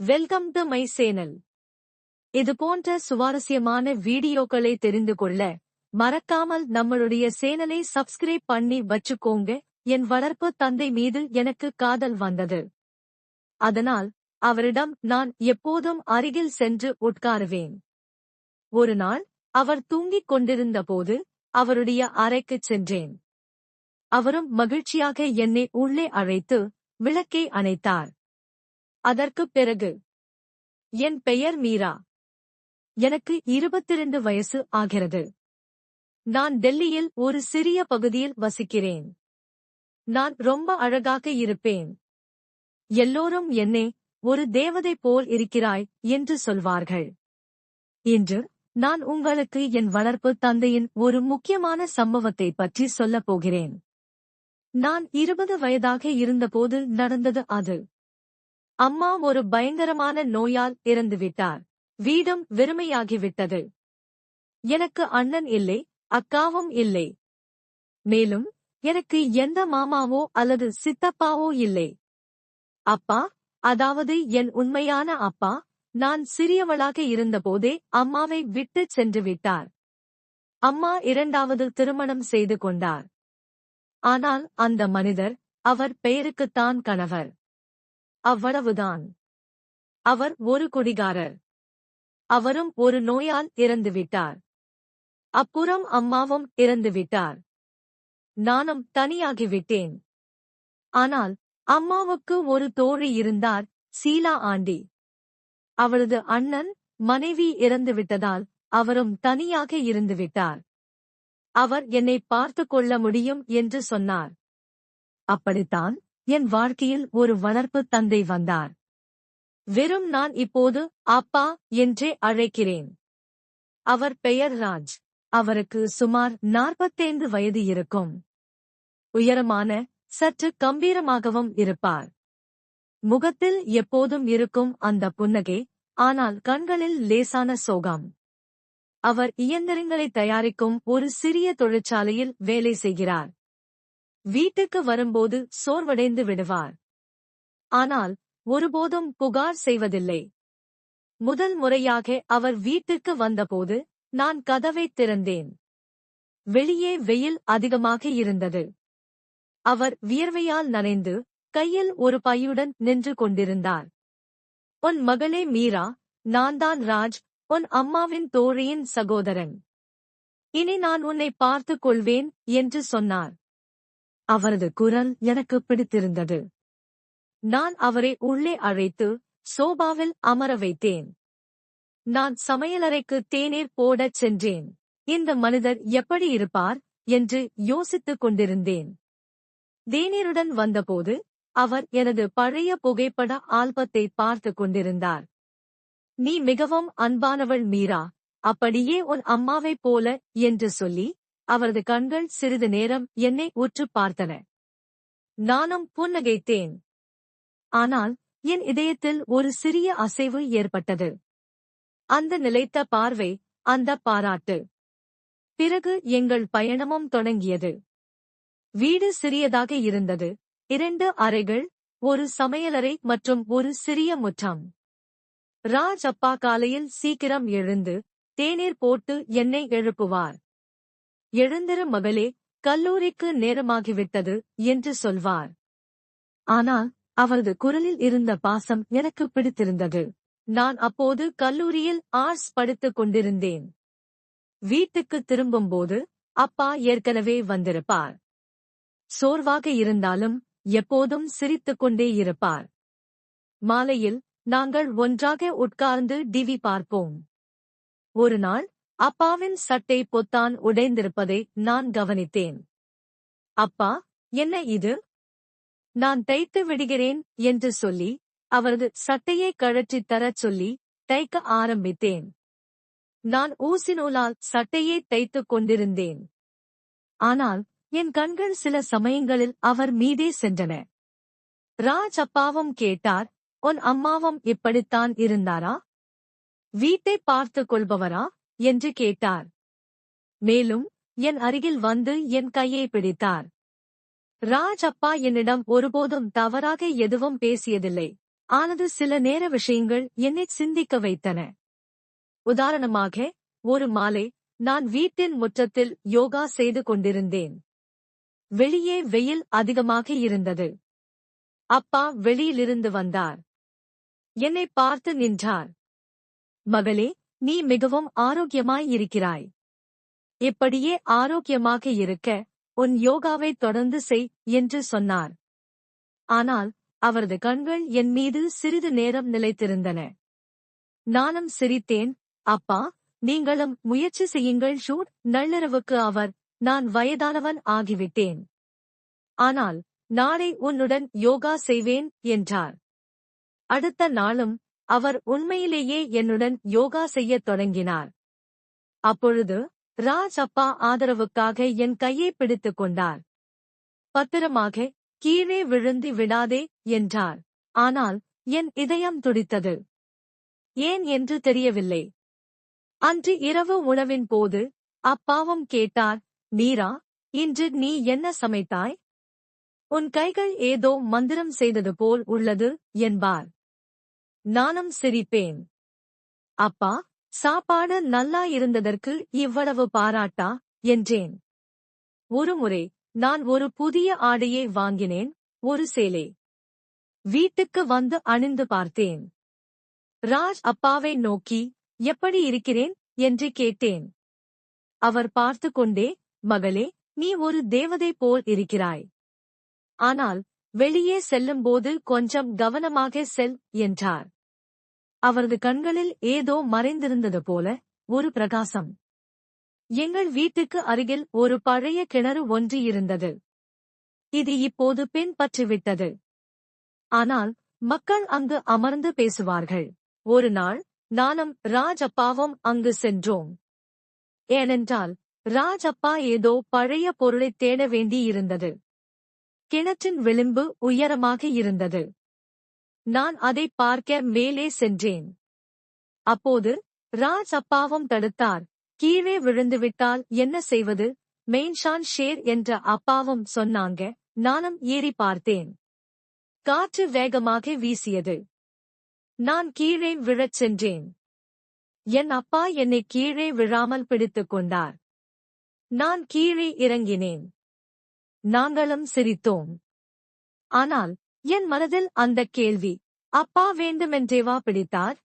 Welcome to my channel இது போன்ற சுவாரஸ்யமான வீடியோக்களை தெரிந்து கொள்ள மறக்காமல் நம்மளுடைய சேனலை சப்ஸ்கிரைப் பண்ணி வச்சுக்கோங்க. என் வளர்ப்பு தந்தை மீது எனக்கு காதல் வந்தது. அதனால் அவரிடம் நான் எப்போதும் அருகில் சென்று உட்காருவேன். ஒரு நாள் அவர் தூங்கிக் கொண்டிருந்த போது அவருடைய அறைக்குச் சென்றேன். அவரும் மகிழ்ச்சியாக என்னை உள்ளே அழைத்து விளக்கை அணைத்தார். அதற்குப் பிறகு என் பெயர் மீரா. எனக்கு இருபத்திரண்டு வயசு ஆகிறது. நான் டெல்லியில் ஒரு சிறிய பகுதியில் வசிக்கிறேன். நான் ரொம்ப அழகாக இருப்பேன். எல்லோரும் என்னை ஒரு தேவதை போல் இருக்கிறாய் என்று சொல்வார்கள். இன்று நான் உங்களுக்கு என் வளர்ப்பு தந்தையின் ஒரு முக்கியமான சம்பவத்தை பற்றி சொல்லப் போகிறேன். நான் இருபது வயதாக இருந்தபோது நடந்தது அது. அம்மா ஒரு பயங்கரமான நோயால் இறந்துவிட்டார். வீடும் வெறுமையாகிவிட்டது. எனக்கு அண்ணன் இல்லை அக்காவும் இல்லை. மேலும் எனக்கு எந்த மாமாவோ அல்லது சித்தப்பாவோ இல்லை. அப்பா அதாவது என் உண்மையான அப்பா நான் சிறியவளாக இருந்தபோதே அம்மாவை விட்டு சென்று விட்டார். அம்மா இரண்டாவது திருமணம் செய்து கொண்டார். ஆனால் அந்த மனிதர் அவர் பெயருக்குத்தான் கணவர். அவ்வளவுதான். அவர் ஒரு குடிகாரர். அவரும் ஒரு நோயால் இறந்துவிட்டார். அப்புறம் அம்மாவும் இறந்துவிட்டார். நானும் தனியாகிவிட்டேன். ஆனால் அம்மாவுக்கு ஒரு தோழி இருந்தார் சீலா ஆண்டி. அவளது அண்ணன் மனைவி இறந்துவிட்டதால் அவரும் தனியாக இருந்துவிட்டார். அவர் என்னை பார்த்து கொள்ள முடியும் என்று சொன்னார். அப்படித்தான் என் வாழ்க்கையில் ஒரு வளர்ப்பு தந்தை வந்தார். வெறும் நான் இப்போது அப்பா என்றே அழைக்கிறேன். அவர் பெயர் ராஜ். அவருக்கு சுமார் நாற்பத்தைந்து வயது இருக்கும். உயரமான சற்று கம்பீரமாகவும் இருப்பார். முகத்தில் எப்போதும் இருக்கும் அந்த புன்னகை ஆனால் கண்களில் லேசான சோகம். அவர் இயந்திரங்களை தயாரிக்கும் ஒரு சிறிய தொழிற்சாலையில் வேலை செய்கிறார். வீட்டுக்கு வரும்போது சோர்வடைந்து விடுவார். ஆனால் ஒருபோதும் புகார் செய்வதில்லை. முதல் முறையாக அவர் வீட்டுக்கு வந்தபோது நான் கதவை திறந்தேன். வெளியே வெயில் அதிகமாக இருந்தது. அவர் வியர்வையால் நனைந்து கையில் ஒரு பையுடன் நின்று கொண்டிருந்தார். உன் மகளே மீரா நான்தான் ராஜ் உன் அம்மாவின் தோழியின் சகோதரன். இனி நான் உன்னை பார்த்துக் கொள்வேன் என்று சொன்னார். அவரது குரல் எனக்கு பிடித்திருந்தது. நான் அவரை உள்ளே அழைத்து சோபாவில் அமர வைத்தேன். நான் சமையலறைக்கு தேநீர் போடச் சென்றேன். இந்த மனிதர் எப்படி இருப்பார் என்று யோசித்துக் கொண்டிருந்தேன். தேநீருடன் வந்தபோது அவர் எனது பழைய புகைப்பட ஆல்பத்தை பார்த்து கொண்டிருந்தார். நீ மிகவும் அன்பானவள் மீரா. அப்படியே உன் அம்மாவைப் போல என்று சொல்லி அவரது கண்கள் சிறிது நேரம் என்னை உற்று பார்த்தன. நானும் புன்னகைத்தேன். ஆனால் என் இதயத்தில் ஒரு சிறிய அசைவு ஏற்பட்டது. அந்த நிலைத்த பார்வை அந்த பாராட்டு. பிறகு எங்கள் பயணமும் தொடங்கியது. வீடு சிறியதாக இருந்தது. இரண்டு அறைகள் ஒரு சமையலறை மற்றும் ஒரு சிறிய முற்றம். ராஜ் அப்பா காலையில் சீக்கிரம் எழுந்து தேநீர் போட்டு என்னை எழுப்புவார். எழுந்திரு மகளே கல்லூரிக்கு நேரமாகிவிட்டது என்று சொல்வார். ஆனால் அவரது குரலில் இருந்த பாசம் எனக்கு பிடித்திருந்தது. நான் அப்போது கல்லூரியில் ஆர்ட்ஸ் படித்துக் கொண்டிருந்தேன். வீட்டுக்கு திரும்பும்போது அப்பா ஏற்கனவே வந்திருப்பார். சோர்வாக இருந்தாலும் எப்போதும் சிரித்துக் கொண்டே இருப்பார். மாலையில் நாங்கள் ஒன்றாக உட்கார்ந்து டிவி பார்ப்போம். ஒரு நாள் அப்பாவின் சட்டை பொத்தான் உடைந்திருப்பதை நான் கவனித்தேன். அப்பா என்ன இது? நான் தைத்து விடுகிறேன் என்று சொல்லி அவரது சட்டையை கழற்றித் தரச் சொல்லி தைக்க ஆரம்பித்தேன். நான் ஊசிநூலால் சட்டையை தைத்துக் கொண்டிருந்தேன். ஆனால் என் கண்கள் சில சமயங்களில் அவர் மீதே சென்றன. ராஜ் அப்பாவும் கேட்டார் உன் அம்மாவும் இப்படித்தான் இருந்தாரா? வீட்டை பார்த்துக் கொள்பவரா? என்று கேட்டார். மேலும் என் அருகில் வந்து என் கையை பிடித்தார். ராஜ் அப்பா என்னிடம் ஒருபோதும் தவறாக எதுவும் பேசியதில்லை. ஆனது சில நேர விஷயங்கள் என்னை சிந்திக்க வைத்தன. உதாரணமாக ஒரு மாலை நான் வீட்டின் முற்றத்தில் யோகா செய்து கொண்டிருந்தேன். வெளியே வெயில் அதிகமாக இருந்தது. அப்பா வெளியிலிருந்து வந்தார். என்னை பார்த்து நின்றார். மகளே நீ மிகவும் ஆரோக்கியமாய் இருக்கிறாய். இப்படியே ஆரோக்கியமாக இருக்க உன் யோகாவை தொடர்ந்து செய் என்று சொன்னார். ஆனால் அவரது கண்கள் என் மீது சிறிது நேரம் நிலைத்திருந்தன. நானும் சிரித்தேன் அப்பா நீங்களும் முயற்சி செய்யுங்கள் ஷூட் நள்ளிரவுக்கு அவர் நான் வயதானவன் ஆகிவிட்டேன். ஆனால் நாளை உன்னுடன் யோகா செய்வேன் என்றார். அடுத்த நாளும் அவர் உண்மையிலேயே என்னுடன் யோகா செய்யத் தொடங்கினார். அப்பொழுது ராஜ் அப்பா ஆதரவுக்காக என் கையை பிடித்துக் கொண்டார். பத்திரமாக கீழே விழுந்து விடாதே என்றார். ஆனால் என் இதயம் துடித்தது. ஏன் என்று தெரியவில்லை. அன்று இரவு உணவின் போது அப்பாவும் கேட்டார் மீரா இன்று நீ என்ன சமைத்தாய்? உன் கைகள் ஏதோ மந்திரம் செய்தது போல் உள்ளது என்பார். நானும் சிரிப்பேன். அப்பா சாப்பாடு நல்லா இருந்ததற்கு இவ்வளவு பாராட்டா? என்றேன். ஒருமுறை நான் ஒரு புதிய ஆடையை வாங்கினேன் ஒரு சேலை. வீட்டுக்கு வந்து அணிந்து பார்த்தேன். ராஜ் அப்பாவை நோக்கி எப்படி இருக்கிறேன்? என்று கேட்டேன். அவர் பார்த்து கொண்டே மகளே நீ ஒரு தேவதை போல் இருக்கிறாய். ஆனால் வெளியே செல்லும்போது கொஞ்சம் கவனமாக செல் என்றார். அவரது கண்களில் ஏதோ மறைந்திருந்தது போல ஒரு பிரகாசம். எங்கள் வீட்டுக்கு அருகில் ஒரு பழைய கிணறு ஒன்று இருந்தது. இது இப்போது பின்பற்றிவிட்டது ஆனால் மக்கள் அங்கு அமர்ந்து பேசுவார்கள். ஒரு நாள் நானும் ராஜ் அப்பாவும் அங்கு சென்றோம். ஏனென்றால் ராஜ் அப்பா ஏதோ பழைய பொருளைத் தேட வேண்டியிருந்தது. கிணற்றின் விளிம்பு உயரமாக இருந்தது. நான் அதை பார்க்க மேலே சென்றேன். அப்போது ராஜ் அப்பாவும் தடுத்தார். கீழே விழுந்துவிட்டால் என்ன செய்வது? மெயின்ஷான் ஷேர் என்ற அப்பாவும் சொன்னாங்க. நானும் ஏறி பார்த்தேன். காற்று வேகமாக வீசியது. நான் கீழே விழச் சென்றேன். என் அப்பா என்னை கீழே விழாமல் பிடித்துக் கொண்டார். நான் கீழே இறங்கினேன். நாங்களும் சிரித்தோம். ஆனால் என் மனதில் அந்த கேள்வி அப்பா வேண்டுமென்றேவா பிடித்தார்?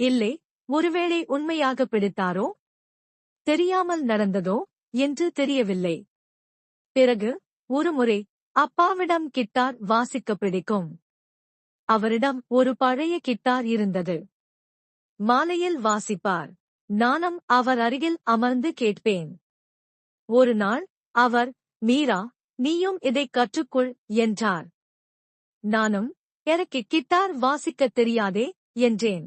இல்லை ஒருவேளை உண்மையாக பிடித்தாரோ? தெரியாமல் நடந்ததோ? என்று தெரியவில்லை. பிறகு? ஒருமுறை அப்பாவிடம் கிட்டார் வாசிக்க பிடிக்கும். அவரிடம் ஒரு பழைய கிட்டார் இருந்தது. மாலையில் வாசிப்பார். நானும் அவர் அருகில் அமர்ந்து கேட்பேன். ஒரு நாள் அவர் மீரா நீயும் இதை கற்றுக்கொள் என்றார். நானும் எனக்கு கிட்டார் வாசிக்கத் தெரியாதே என்றேன்.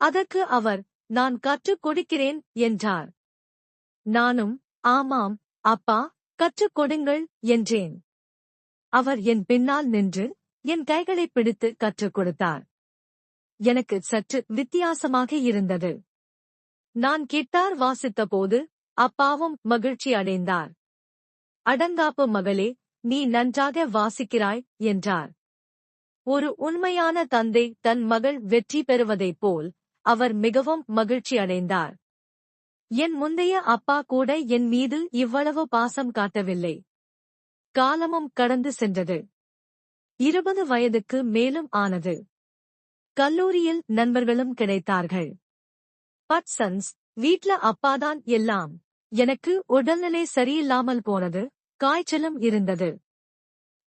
அதற்கு அவர் நான் கற்றுக் கொடுக்கிறேன் என்றார். நானும் ஆமாம் அப்பா கற்றுக் கொடுங்கள் என்றேன். அவர் என் பின்னால் நின்று என் கைகளை பிடித்து கற்றுக் கொடுத்தார். எனக்கு சற்று வித்தியாசமாக இருந்தது. நான் கிட்டார் வாசித்தபோது அப்பாவும் மகிழ்ச்சி அடைந்தார் அடங்காப்பு மகளே நீ நன்றாக வாசிக்கிறாய் என்றார். ஒரு உண்மையான தந்தை தன் மகள் வெற்றி பெறுவதைப் போல் அவர் மிகவும் மகிழ்ச்சி அடைந்தார். என் முந்தைய அப்பா கூட என் மீது இவ்வளவு பாசம் காட்டவில்லை. காலமும் கடந்து சென்றது. இருபது வயதுக்கு மேலும் ஆனது. கல்லூரியில் நண்பர்களும் கிடைத்தார்கள். பட்சன்ஸ் வீட்ல அப்பாதான் எல்லாம். எனக்கு உடல்நிலை சரியில்லாமல் போனது. காய்ச்சலும் இருந்தது.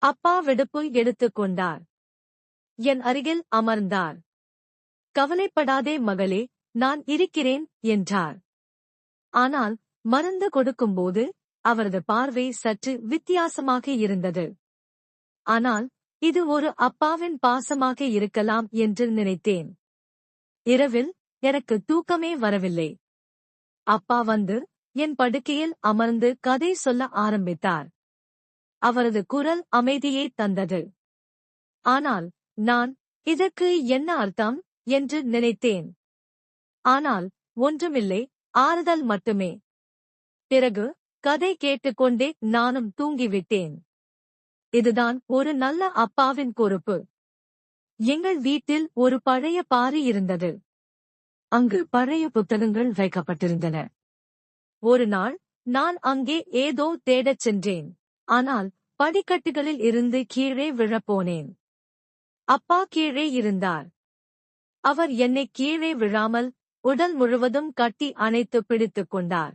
அப்பா விடுப்பு எடுத்துக் கொண்டார். என் அருகில் அமர்ந்தார். கவலைப்படாதே மகளே நான் இருக்கிறேன் என்றார். ஆனால் மருந்து கொடுக்கும்போது அவரது பார்வை சற்று வித்தியாசமாக இருந்தது. ஆனால் இது ஒரு அப்பாவின் பாசமாக இருக்கலாம் என்று நினைத்தேன். இரவில் எனக்கு தூக்கமே வரவில்லை. அப்பா வந்து என் படுக்கையில் அமர்ந்து கதை சொல்ல ஆரம்பித்தார். அவரது குரல் அமைதியை தந்தது. ஆனால் நான் இதற்கு என்ன அர்த்தம்? என்று நினைத்தேன். ஆனால் ஒன்றுமில்லை ஆறுதல் மட்டுமே. பிறகு கதை கேட்டுக்கொண்டே நானும் தூங்கிவிட்டேன். இதுதான் ஒரு நல்ல அப்பாவின் பொறுப்பு. எங்கள் வீட்டில் ஒரு பழைய பாரி இருந்தது. அங்கு பழைய புத்தகங்கள் வைக்கப்பட்டிருந்தன. ஒரு நாள் நான் அங்கே ஏதோ தேடச் சென்றேன். ஆனால் படிக்கட்டுகளில் இருந்து கீழே விழப்போனேன். அப்பா கீழே இருந்தார். அவர் என்னை கீழே விழாமல் உடல் முழுவதும் கட்டி அணைத்து பிடித்துக் கொண்டார்.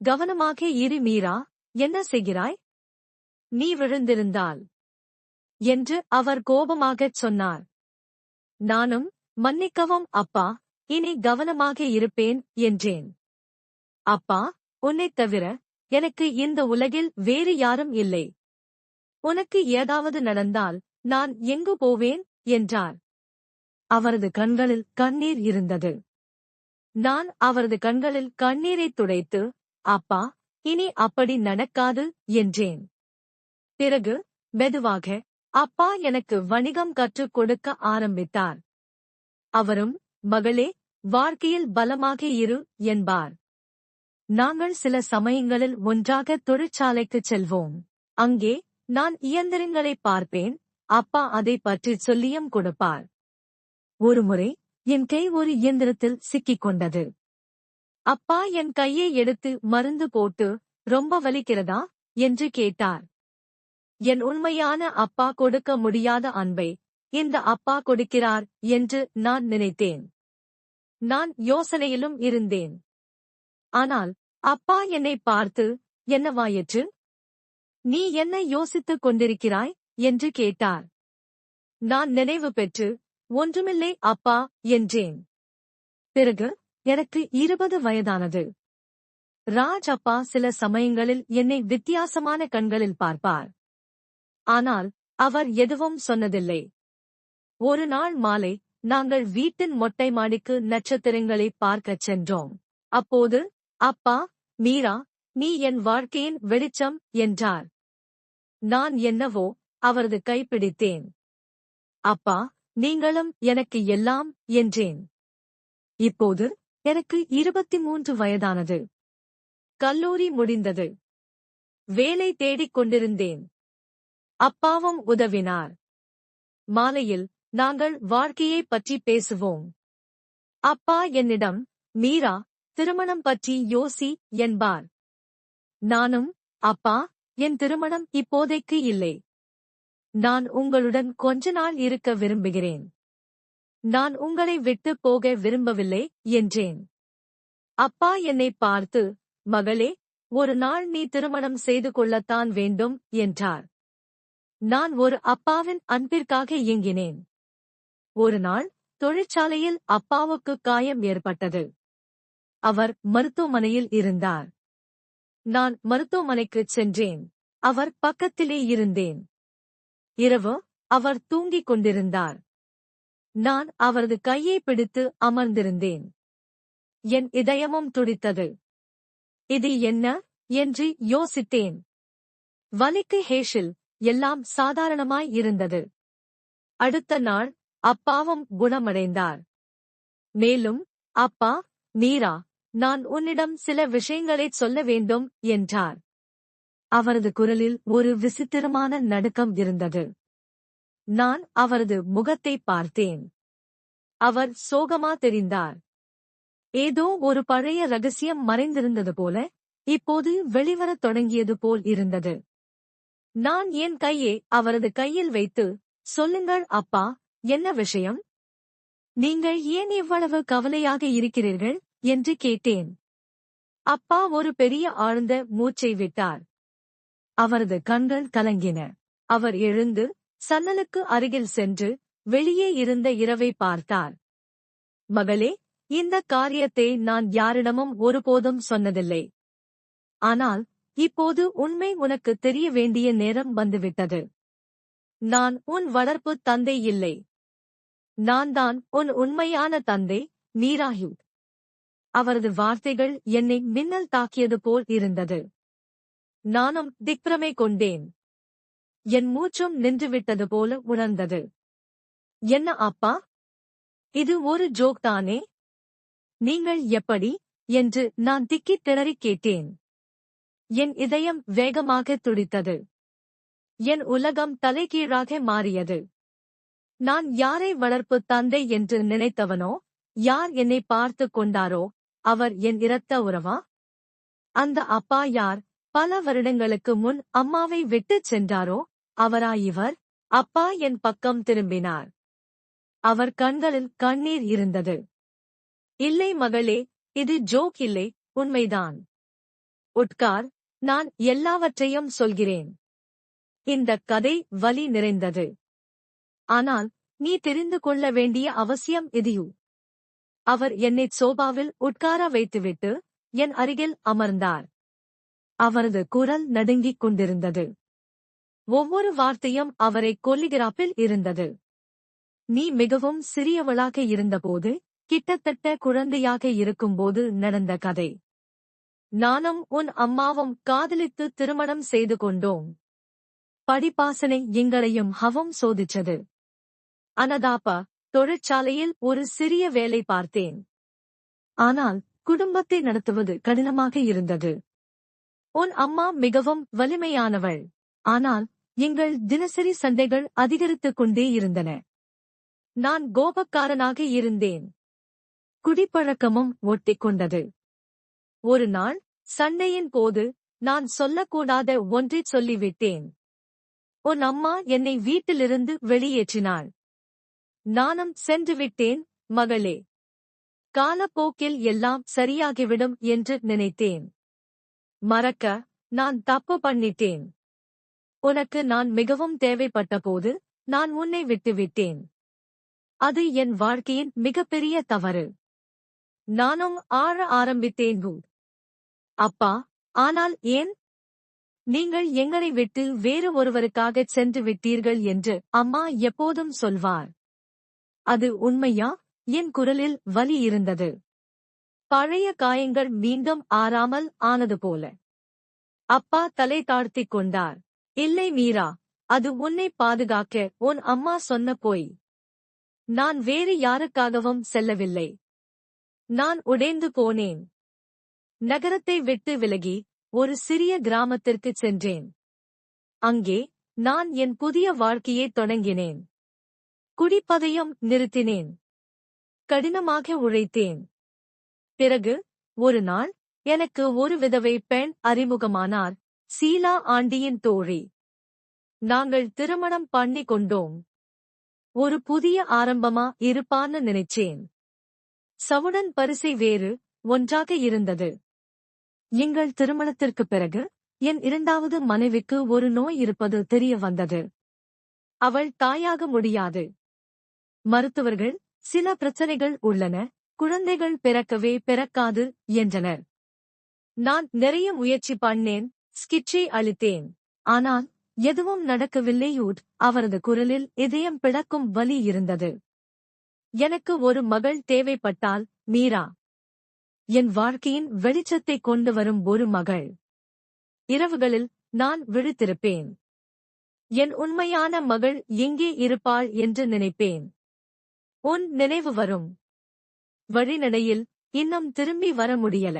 கவனமாக இரு மீரா என்ன செய்கிறாய்? நீ விழுந்திருந்தால் என்று அவர் கோபமாகச் சொன்னார். நானும் மன்னிக்கவும் அப்பா இனி கவனமாக இருப்பேன் என்றேன். அப்பா உன்னைத் தவிர எனக்கு இந்த உலகில் வேறு யாரும் இல்லை. உனக்கு ஏதாவது நடந்தால் நான் எங்கு போவேன்? என்றார். அவரது கண்களில் கண்ணீர் இருந்தது. நான் அவரது கண்களில் கண்ணீரைத் துடைத்து அப்பா இனி அப்படி நடக்காது என்றேன். பிறகு மெதுவாக அப்பா எனக்கு வணிகம் கற்றுக் கொடுக்க ஆரம்பித்தார். அவரும் மகளே வாழ்க்கையில் பலமாக இரு என்பார். நாங்கள் சில சமயங்களில் ஒன்றாக தொழிற்சாலைக்குச் செல்வோம். அங்கே நான் இயந்திரங்களை பார்ப்பேன். அப்பா அதை பற்றி சொல்லியும் கொடுப்பார். ஒருமுறை என் கை ஒரு இயந்திரத்தில் சிக்கிக் கொண்டது. அப்பா என் கையை எடுத்து மருந்து போட்டு ரொம்ப வலிக்கிறதா? என்று கேட்டார். என் உண்மையான அப்பா கொடுக்க முடியாத அன்பை இந்த அப்பா கொடுக்கிறார் என்று நான் நினைத்தேன். நான் யோசனையிலும் இருந்தேன். ஆனால் அப்பா என்னை பார்த்து என்னவாயிற்று நீ என்ன யோசித்துக் கொண்டிருக்கிறாய்? என்று கேட்டார். நான் நினைவு பெற்று ஒன்றுமில்லை அப்பா என்றேன். பிறகு எனக்கு இருபது வயதானது. ராஜ் அப்பா சில சமயங்களில் என்னை வித்தியாசமான கண்களில் பார்ப்பார். ஆனால் அவர் எதுவும் சொன்னதில்லை. ஒரு நாள் மாலை நாங்கள் வீட்டின் மொட்டை மாடிக்கு நட்சத்திரங்களை பார்க்கச் சென்றோம். அப்போது அப்பா மீரா நீ என் வாழ்க்கையின் வெளிச்சம் என்றார். நான் என்னவோ அவரது கைப்பிடித்தேன். அப்பா நீங்களும் எனக்கு எல்லாம் என்றேன். இப்போது எனக்கு இருபத்தி மூன்று வயதானது. கல்லூரி முடிந்தது. வேலை தேடிக் கொண்டிருந்தேன். அப்பாவும் உதவினார். மாலையில் நாங்கள் வாழ்க்கையைப் பற்றி பேசுவோம். அப்பா என்னிடம் மீரா திருமணம் பற்றி யோசி என்பார். நானும் அப்பா என் திருமணம் இப்போதைக்கு இல்லை. நான் உங்களுடன் கொஞ்ச நாள் இருக்க விரும்புகிறேன். நான் உங்களை விட்டு போக விரும்பவில்லை என்றேன். அப்பா என்னை பார்த்து மகளே ஒரு நாள் நீ திருமணம் செய்து கொள்ளத்தான் வேண்டும் என்றார். நான் ஒரு அப்பாவின் அன்பிற்காக இயங்கினேன். ஒரு நாள் தொழிற்சாலையில் அப்பாவுக்கு காயம் ஏற்பட்டது. அவர் மருத்துவமனையில் இருந்தார். நான் மருத்துவமனைக்குச் சென்றேன். அவர் பக்கத்திலே இருந்தேன். இரவு அவர் தூங்கிக் கொண்டிருந்தார். நான் அவரது கையை பிடித்து அமர்ந்திருந்தேன். என் இதயமும் துடித்தது. இது என்ன? என்று யோசித்தேன். வலிக்கு ஹேஷில் எல்லாம் சாதாரணமாய் இருந்தது. அடுத்த நாள் அப்பாவும் குணமடைந்தார். மேலும் அப்பா நீரா? நான் உன்னிடம் சில விஷயங்களைச் சொல்ல வேண்டும் என்றார். அவரது குரலில் ஒரு விசித்திரமான நடுக்கம் இருந்தது. நான் அவரது முகத்தை பார்த்தேன். அவர் சோகமா தெரிந்தார். ஏதோ ஒரு பழைய ரகசியம் மறைந்திருந்தது போல இப்போது வெளிவரத் தொடங்கியது போல் இருந்தது. நான் என் கையை அவரது கையில் வைத்து சொல்லுங்கள் அப்பா என்ன விஷயம்? நீங்கள் ஏன் இவ்வளவு கவலையாக இருக்கிறீர்கள்? என்று கேட்டேன். அப்பா ஒரு பெரிய ஆழ்ந்த மூச்சை விட்டார். அவரது கண்கள் கலங்கின. அவர் எழுந்து சன்னலுக்கு அருகில் சென்று வெளியே இருந்த இரவை பார்த்தார். மகளே இந்த காரியத்தை நான் யாரிடமும் ஒருபோதும் சொன்னதில்லை. ஆனால் இப்போது உண்மை உனக்கு தெரிய வேண்டிய நேரம் வந்துவிட்டது. நான் உன் வளர்ப்பு தந்தை இல்லை. நான் தான் உன் உண்மையான தந்தை மீராயு அவரது வார்த்தைகள் என்னை மின்னல் தாக்கியது போல் இருந்தது. நானும் திக்ரமை கொண்டேன். என் மூச்சும் நின்றுவிட்டது போல உணர்ந்தது. என்ன அப்பா? இது ஒரு ஜோக் தானே? நீங்கள் எப்படி? என்று நான் திக்கித் திணறிக் கேட்டேன். என் இதயம் வேகமாக துடித்தது. என் உலகம் தலைகீழாக மாறியது. நான் யாரை வளர்ப்பு தந்தை என்று நினைத்தவனோ யார் என்னை பார்த்து கொண்டாரோ அவர் என் இரத்த உறவா? அந்த அப்பா யார்? பல வருடங்களுக்கு முன் அம்மாவை விட்டுச் சென்றாரோ? அவரா இவர்? அப்பா என் பக்கம் திரும்பினார். அவர் கண்களில் கண்ணீர் இருந்தது. இல்லை மகளே இது ஜோக் இல்லை உண்மைதான். உட்கார் நான் எல்லாவற்றையும் சொல்கிறேன். இந்த கதை வலி நிறைந்தது. ஆனால் நீ தெரிந்து கொள்ள வேண்டிய அவசியம் இதியு அவர் என்னை சோபாவில் உட்கார வைத்துவிட்டு என் அருகில் அமர்ந்தார். அவரது குரல் நடுங்கிக் கொண்டிருந்தது. ஒவ்வொரு வார்த்தையும் அவரை கொல்லுகிறாப்பில் இருந்தது. நீ மிகவும் சிறியவளாக இருந்தபோது கிட்டத்தட்ட குழந்தையாக இருக்கும்போது நடந்த கதை. நானும் உன் அம்மாவும் காதலித்து திருமணம் செய்து கொண்டோம். படிப்பாசனை எங்களையும் ஹவம் சோதிச்சது அனதாப்பா தொழிற்சாலையில் ஒரு சிறிய வேலை பார்த்தேன். ஆனால் குடும்பத்தை நடத்துவது கடினமாக இருந்தது. உன் அம்மா மிகவும் வலிமையானவள். ஆனால் எங்கள் தினசரி சண்டைகள் அதிகரித்துக் கொண்டே இருந்தன. நான் கோபக்காரனாக இருந்தேன். குடிப்பழக்கமும் ஒட்டிக்கொண்டது ஒரு நாள் சண்டையின் போது நான் சொல்லக்கூடாத ஒன்றைச் சொல்லிவிட்டேன். உன் அம்மா என்னை வீட்டிலிருந்து வெளியேற்றினாள். நானும் சென்று விட்டேன் மகளே. காலப்போக்கில் எல்லாம் சரியாகிவிடும் என்று நினைத்தேன். மறக்க நான் தப்பு பண்ணிட்டேன். உனக்கு நான் மிகவும் தேவைப்பட்டபோது நான் உன்னை விட்டுவிட்டேன். அது என் வாழ்க்கையின் மிகப்பெரிய தவறு. நானும் ஆழ ஆரம்பித்தேன். ஹூ. அப்பா ஆனால் ஏன்? நீங்கள் எங்களை விட்டு வேறு ஒருவருக்காகச் சென்று விட்டீர்கள் என்று அம்மா எப்போதும் சொல்வார். அது உண்மையா? என் குரலில் வலி இருந்தது. பழைய காயங்கள் மீண்டும் ஆறாமல் ஆனது போல. அப்பா தலை தாழ்த்திக் கொண்டார். இல்லை மீரா அது உன்னை பாதுகாக்க உன் அம்மா சொன்ன போய். நான் வேறு யாருக்காகவும் செல்லவில்லை. நான் உடைந்து போனேன். நகரத்தை விட்டு விலகி ஒரு சிறிய கிராமத்திற்குச் சென்றேன். அங்கே நான் என் புதிய வாழ்க்கையை தொடங்கினேன். குடிப்பதையும் நிறுத்தினேன். கடினமாக உழைத்தேன். பிறகு ஒரு நாள் எனக்கு ஒரு விதவை பெண் அறிமுகமானார் சீலா ஆண்டியின் தோழி. நாங்கள் திருமணம் பண்ணி கொண்டோம். ஒரு புதிய ஆரம்பமா இருப்பான்னு நினைச்சேன். சவுடன் பரிசை வேறு ஒன்றாக இருந்தது. எங்கள் திருமணத்திற்குப் பிறகு என் இரண்டாவது மனைவிக்கு ஒரு நோய் இருப்பது தெரிய வந்தது. அவள் தாயாக முடியாது. மருத்துவர்கள் சில பிரச்சனைகள் உள்ளன. குழந்தைகள் பிறக்கவே பிறக்காது என்றனர். நான் நிறைய முயற்சி பண்ணேன் ஸ்கிட்சை அளித்தேன். ஆனால் எதுவும் நடக்கவில்லை. யூட் அவரது குரலில் இதயம் பிளக்கும் வலி இருந்தது. எனக்கு ஒரு மகள் தேவைப்பட்டால் மீரா என் வாழ்க்கையின் வெளிச்சத்தை கொண்டு வரும் ஒரு மகள். இரவுகளில் நான் விழித்திருப்பேன். என் உண்மையான மகள் எங்கே இருப்பாள் என்று நினைப்பேன். உன் நினைவு வரும். வழிநடையில் இன்னும் திரும்பி வர முடியல.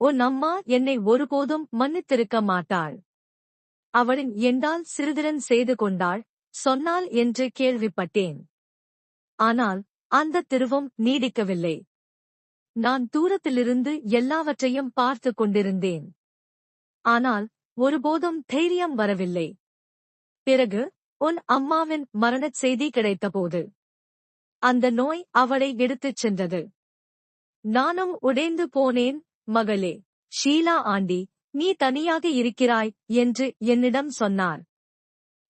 உன் அம்மா என்னை ஒருபோதும் மன்னித்திருக்க மாட்டாள். அவளின் எண்டால் சிறுதிறன் செய்து கொண்டாள் சொன்னாள் என்று கேள்விப்பட்டேன். ஆனால் அந்த திருவம் நீடிக்கவில்லை. நான் தூரத்திலிருந்து எல்லாவற்றையும் பார்த்து கொண்டிருந்தேன். ஆனால் ஒருபோதும் தைரியம் வரவில்லை. பிறகு உன் அம்மாவின் மரணச் செய்தி கிடைத்தபோது அந்த நோய் அவளை எடுத்துச் சென்றது. நானும் உடைந்து போனேன் மகளே. ஷீலா ஆண்டி நீ தனியாக இருக்கிறாய் என்று என்னிடம் சொன்னார்.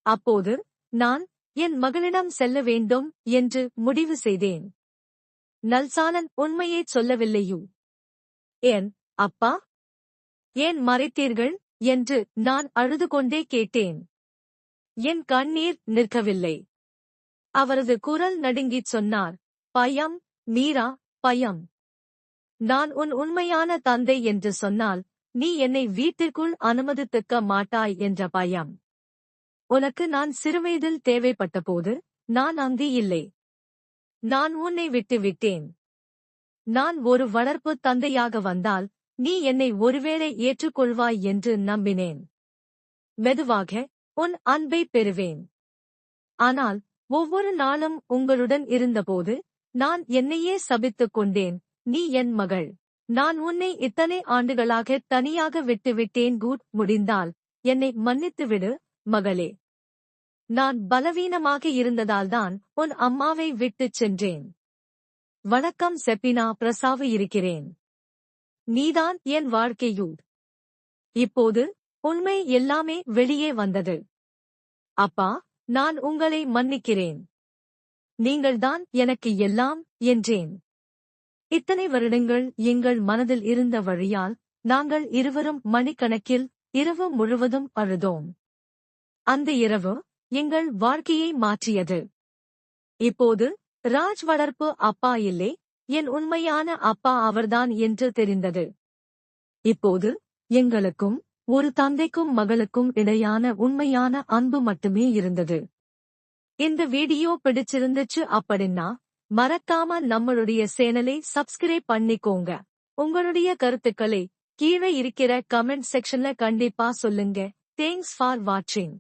அப்போது நான் என் மகளிடம் செல்ல வேண்டும் என்று முடிவு செய்தேன். நல்சானன் உண்மையைச் சொல்லவில்லையோ? ஏன் அப்பா? ஏன் மறைத்தீர்கள்? என்று நான் அழுது கொண்டே கேட்டேன். என் கண்ணீர் நிற்கவில்லை. அவரது குரல் நடுங்கிச் சொன்னார் பயம் மீரா பயம். நான் உன் உண்மையான தந்தை என்று சொன்னால் நீ என்னை வீட்டிற்குள் அனுமதித்துக்க மாட்டாய் என்ற பயம். உனக்கு நான் சிறுவயதில் தேவைப்பட்டபோது நான் அங்கு இல்லை. நான் உன்னை விட்டு விட்டேன் நான் ஒரு வளர்ப்பு தந்தையாக வந்தால் நீ என்னை ஒருவேளை ஏற்றுக்கொள்வாய் என்று நம்பினேன். மெதுவாக உன் அன்பை பெறுவேன். ஆனால் ஒவ்வொரு நாளும் உங்களுடன் இருந்தபோது நான் என்னையே சபித்துக் கொண்டேன். நீ என் மகள். நான் உன்னை இத்தனை ஆண்டுகளாக தனியாக விட்டுவிட்டேன். கூட் முடிந்தால் என்னை மன்னித்துவிடு மகளே. நான் பலவீனமாக இருந்ததால்தான் உன் அம்மாவை விட்டுச் சென்றேன். வணக்கம் செப்பினா பிரசாவு இருக்கிறேன். நீதான் என் வாழ்க்கையூட் இப்போது உண்மை எல்லாமே வெளியே வந்தது. அப்பா நான் உங்களை மன்னிக்கிறேன். நீங்கள்தான் எனக்கு எல்லாம் என்றேன். இத்தனை வருடங்கள் எங்கள் மனதில் இருந்த வழியால் நாங்கள் இருவரும் மணிக்கணக்கில் இரவு முழுவதும் அழுதோம். அந்த இரவு எங்கள் வாழ்க்கையை மாற்றியது. இப்போது ராஜ் வளர்ப்பு அப்பா இல்லை என் உண்மையான அப்பா அவர்தான் என்று தெரிந்தது. இப்போது எங்களுக்கும் ஒரு தந்தைக்கும் மகளுக்கும் இடையான உண்மையான அன்பு மட்டுமே இருந்தது. இந்த வீடியோ பிடிச்சிருந்துச்சு அப்படின்னா மறக்காம நம்மளுடைய சேனலை சப்ஸ்கிரைப் பண்ணிக்கோங்க. உங்களுடைய கருத்துக்களை கீழே இருக்கிற கமெண்ட் செக்ஷன்ல கண்டிப்பா சொல்லுங்க. தேங்க்ஸ் ஃபார் வாட்சிங்